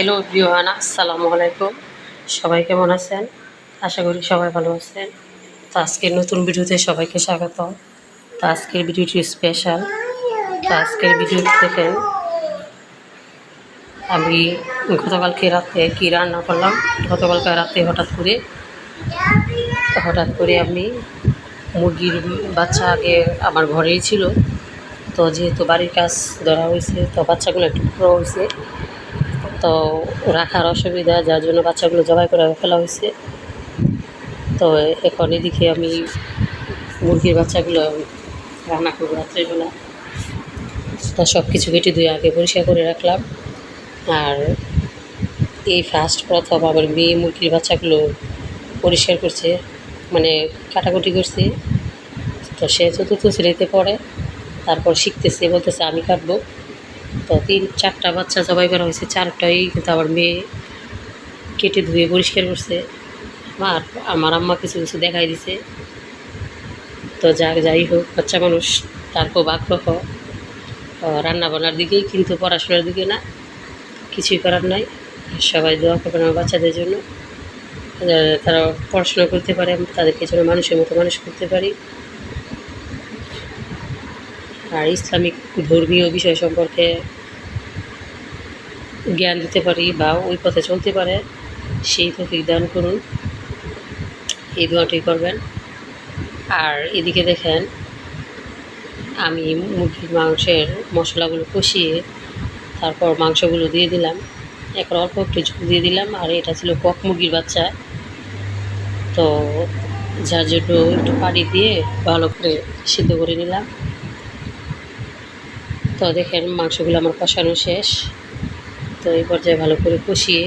Hello বিওহানা আসসালামু আলাইকুম সবাই কেমন আছেন? আশা করি সবাই ভালো আছেন। তো আজকের নতুন ভিডিওতে সবাইকে স্বাগত তো আজকের ভিডিওটি স্পেশাল তো আজকের ভিডিও দেখেন, আমি গতকালকে রাতে কী রান্না করলাম? গতকালকে রাতে হঠাৎ করে হঠাৎ করে আমি মুরগির বাচ্চা আগে আমার ঘরেই ছিল। তো যেহেতু বাড়ির কাজ ধরা হয়েছে, তো বাচ্চাগুলো একটু বড়ো হয়েছে। তো রাখার অসুবিধা, যার জন্য বাচ্চাগুলো জবাই করে ফেলা হয়েছে। তো এখন এদিকে আমি মুরগির বাচ্চাগুলো রান্না করব রাত্রেবেলা। তা সব কিছু কেটে ধুয়ে আগে পরিষ্কার করে রাখলাম। আর এই ফার্স্ট প্রথম আমার মেয়ে মুরগির বাচ্চাগুলো পরিষ্কার করছে মানে কাটাকুটি করছে। তো সে চতুর্থ শ্রেণীতে পড়ে, তারপর শিখতেছে, বলতেছে, আমি কাটবো। তো তিন, চারটা বাচ্চা জবাই করা হয়েছে, চারটাই কিন্তু আমার মেয়ে কেটে ধুয়ে পরিষ্কার করছে। আর আমার আম্মা কিছু কিছু দেখাই দিছে। তো যা যাই হোক, বাচ্চা মানুষ, তার খুব আগ্রহ। রান্না বান্নার দিকেই কিন্তু পড়াশোনার দিকে না, কিছুই করার নাই। সবাই দোয়া করবেন আমার বাচ্চাদের জন্য। তারা পড়াশোনা করতে পারে, তাদেরকে যেন মানুষের মতো মানুষ করতে পারি। আর ইসলামিক ধর্মীয় বিষয় সম্পর্কে জ্ঞান দিতে পারি বা ওই পথে চলতে পারে, সেই তৌফিক দান করুন। এই দোয়াটি করবেন। আর এদিকে দেখেন, আমি মুরগির মাংসের মশলাগুলো কষিয়ে তারপর মাংসগুলো দিয়ে দিলাম। এখন অল্প একটু ঝোল দিয়ে দিলাম, আর এটা ছিল কক মুরগির বাচ্চা। তো যার জন্য একটু পানি দিয়ে ভালো করে সিদ্ধ করে নিলাম। তো দেখেন মাংসগুলো আমার কষানো শেষ। তো এই পর্যায়ে ভালো করে কষিয়ে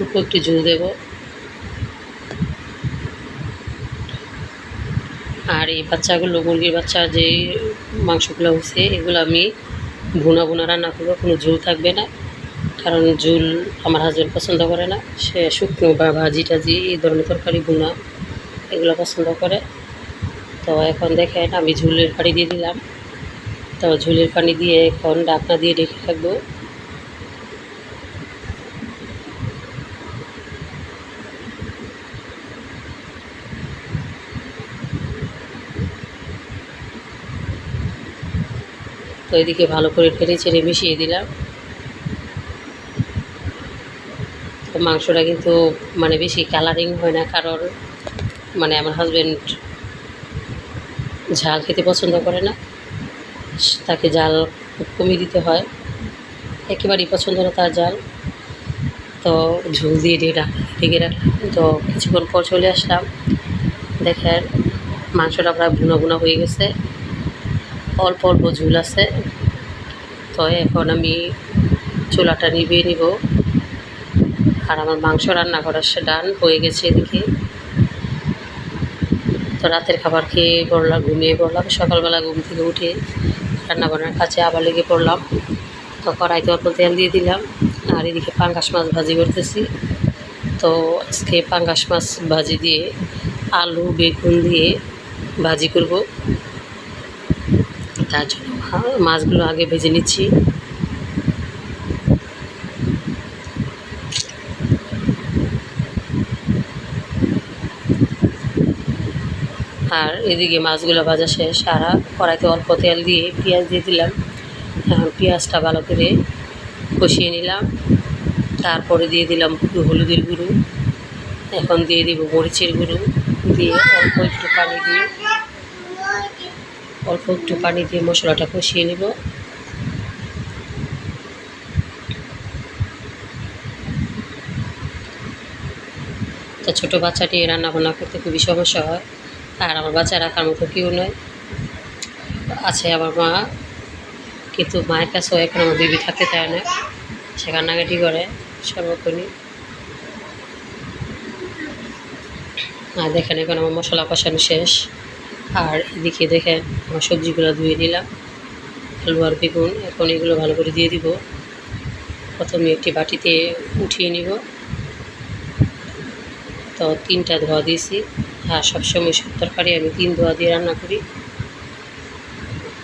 অল্প একটু ঝোল দেব। আর এই বাচ্চাগুলো, মুরগির বাচ্চা যে মাংসগুলো হয়েছে এগুলো আমি ভুনা ভুনা রান্না করব, কোনো ঝোল থাকবে না। কারণ ঝুল আমার হাজব্যান্ড পছন্দ করে না। সে শুকনো বা ভাজি টাজি, এই ধরনের তরকারি, ভুনা এগুলো পছন্দ করে। তো এখন দেখেন আমি ঝুলের পানি দিয়ে দিলাম। তো ঝোলের পানি দিয়ে এখন ডাকনা দিয়ে রেখে রাখব তো এদিকে ভালো করে টেনে ছেড়ে মিশিয়ে দিলাম। তো মাংসটা কিন্তু মানে বেশি কালারিং হয় না, কারণ মানে আমার হাজব্যান্ড ঝাল খেতে পছন্দ করে না। তাকে জাল কমিয়ে দিতে হয়। একেবারেই পছন্দ না তার জাল। তো ঝুল দিয়ে দিয়ে ঢেকে রাখলাম। তো কিছুক্ষণ পর চলে আসলাম। দেখেন, মাংসটা প্রায় ভুনা ভুনা হয়ে গেছে। অল্প অল্প ঝুল আছে। তো এখন আমি চুলাটা নিভিয়ে নিব। আর আমার মাংস রান্না করার সে ডান হয়ে গেছে এদিকে। তো রাতের খাবার খেয়ে পড়লাম ঘুমিয়ে পড়লাম। সকালবেলা ঘুম থেকে উঠে রান্না বান্নার কাছে আবার লেগে পড়লাম। তো কড়াইতে অল্প তেল দিয়ে দিলাম আর এদিকে পাঙ্গাস মাছ ভাজি করতেছি। তো আজকে পাঙ্গাস মাছ ভাজি দিয়ে আলু, বেগুন দিয়ে ভাজি করব। তার জন্য মাছগুলো আগে ভেজে নিচ্ছি। আর এদিকে মাছগুলো ভাজা শেষ। আর কড়াইতে অল্প তেল দিয়ে পেঁয়াজ দিয়ে দিলাম। এখন পেঁয়াজটা ভালো করে কষিয়ে নিলাম। তারপরে দিয়ে দিলাম হলুদের গুঁড়ো। এখন দিয়ে দিব মরিচের গুঁড়ো। দিয়ে অল্প একটু পানি দিয়ে অল্প একটু পানি দিয়ে মশলাটা কষিয়ে নেব। তো ছোটো বাচ্চাটি রান্না বান্না করতে খুবই সমস্যা হয়। আর আমার বাচ্চা রাখার মতো কেউ নয়। আছে আমার মা, কিন্তু মায়ের কাছেও এখন আমার বেবি থাকতে চায় না। সে কান্নাকাটি করে সর্বক্ষণই আর দেখেন, এখন আমার মশলা কষানো শেষ। আর এদিকে দেখেন, আমার সবজিগুলো ধুয়ে নিলাম। আলু আর বেগুন, এখন এগুলো ভালো করে দিয়ে দিব। প্রথমে একটি বাটিতে উঠিয়ে নিব। তো তিনটা ধোয়া দিয়েছি। আর সবসময় সব তরকারি আমি তিন ধোয়া দিয়ে রান্না করি।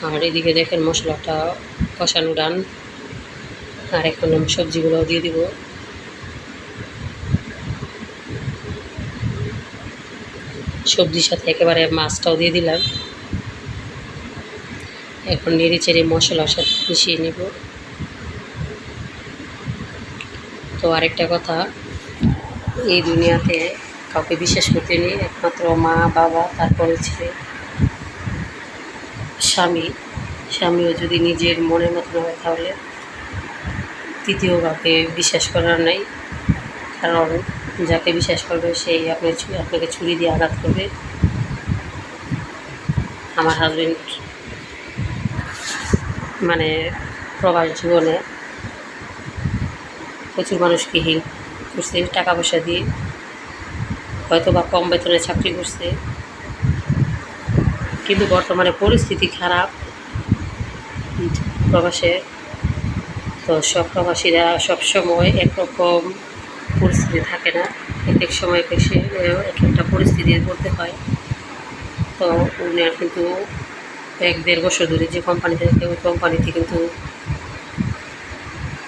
আর এদিকে দেখেন মশলাটা কষানো ডান। আর এখন আমি সবজিগুলোও দিয়ে দিব। সবজির সাথে একেবারে মাছটাও দিয়ে দিলাম। এখন নেড়ে চেড়ে মশলার সাথে মিশিয়ে নেব। তো আরেকটা কথা, এই দুনিয়াতে কাউকে বিশ্বাস করতে নেই, একমাত্র মা, বাবা, তারপরে ছেলে। স্বামী। স্বামীও যদি নিজের মনের মতন হয় তাহলে তৃতীয় কাউকে বিশ্বাস করার নাই। কারণ যাকে বিশ্বাস করবে সেই আপনার ছু- আপনাকে ছুরি দিয়ে আঘাত করবে। আমার হাজব্যান্ড মানে প্রবাস জীবনে প্রচুর মানুষকে হেল্প করছে, টাকা পয়সা দিয়ে। হয়তো বা কম বেতনে চাকরি করছে। কিন্তু বর্তমানে পরিস্থিতি খারাপ প্রবাসে। তো সব প্রবাসীরা সবসময় একরকম পরিস্থিতি থাকে না। এক এক সময় এক এক একটা পরিস্থিতির মধ্যে হয়। তো উনি আর কিন্তু এক দেড় বছর ধরে যে কোম্পানিতে থাকে ওই কোম্পানিতে কিন্তু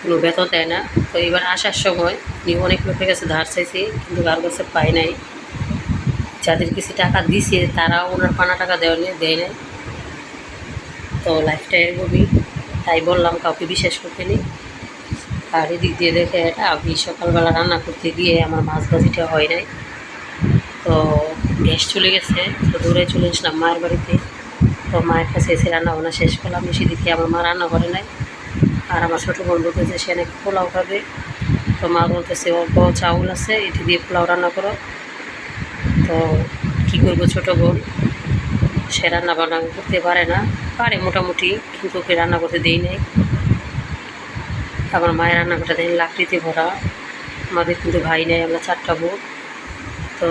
কোনো বেতন দেয় না। তো এবার আসার সময় উনি অনেক লোকের কাছে ধার চাইছে, কিন্তু কারোর কাছে পায় নাই। যাদের কিছু টাকা দিছে, তারাও ওনার পানা টাকা দেওয়া নেই দেয় নাই। তো লাইফটা এরকমই তাই বললাম কাউকে বিশ্বাস করতে নেই। আর এদিক দিয়ে দেখে এটা, আমি সকালবেলা রান্না করতে গিয়ে আমার মাছ ভাজিটা হয় নাই। তো গ্যাস চলে গেছে, তো দূরে চলে আসলাম মায়ের বাড়িতে। তো মায়ের কাছে এসে রান্না বান্না শেষ করলাম, এসে দেখি আমার মা রান্না করে নাই। আর আমার ছোটো বোন বলতেছে সে নাকি পোলাও খাবে। তো মা বলতেছে অল্প চাউল আছে, এটি দিয়ে পোলাও রান্না করো। তো কী করব ছোটো বোন? সে রান্না বান্না করতে পারে না। পারে মোটামুটি, কিন্তু ওকে রান্না করতে দেই নাই। আমার মায়ের রান্না রান্নাঘরটা দেন লাকড়িতে ভরা। আমাদের কিন্তু ভাই নেই, আমরা চারটা বোন তো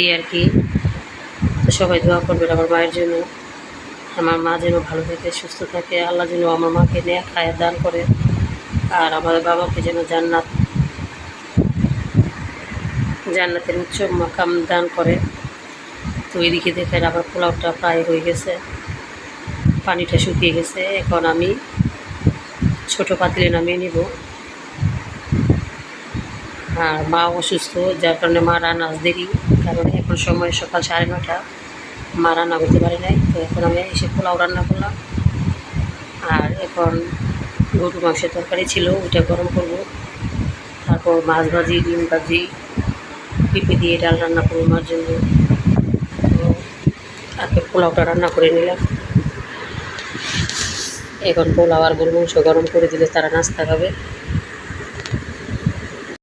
এই আর কি। সবাই দোয়া করবেন আমার মায়ের জন্য। আমার মা যেন ভালো থাকে সুস্থ থাকে, আল্লাহ যেন আমার মাকে নেয়া খায় দান করে, আর আমার বাবাকে যেন জান্নাত, জান্নাতের উচ্চ মাকাম দান করে। তো এদিকে দেখেন আবার পোলাওটা প্রায় হয়ে গেছে, পানিটা শুকিয়ে গেছে। এখন আমি ছোট পাতিলে নামিয়ে নিব। আর মা অসুস্থ, যার কারণে মা রান্না দেরি, কারণ এখন সময় সকাল সাড়ে নটা মা রান্না করতে পারে নাই। তো এখন আমি এসে পোলাও রান্না করলাম। আর এখন গরু মাংসের তরকারি ছিল, ওইটা গরম করব। তারপর মাছ ভাজি, ডিম ভাজি, পেঁপে দিয়ে ডাল রান্না করব মার জন্য। তো পোলাওটা রান্না করে নিলাম। এখন পোলাও আর গরু মাংস গরম করে দিলে তারা নাস্তা খাবে।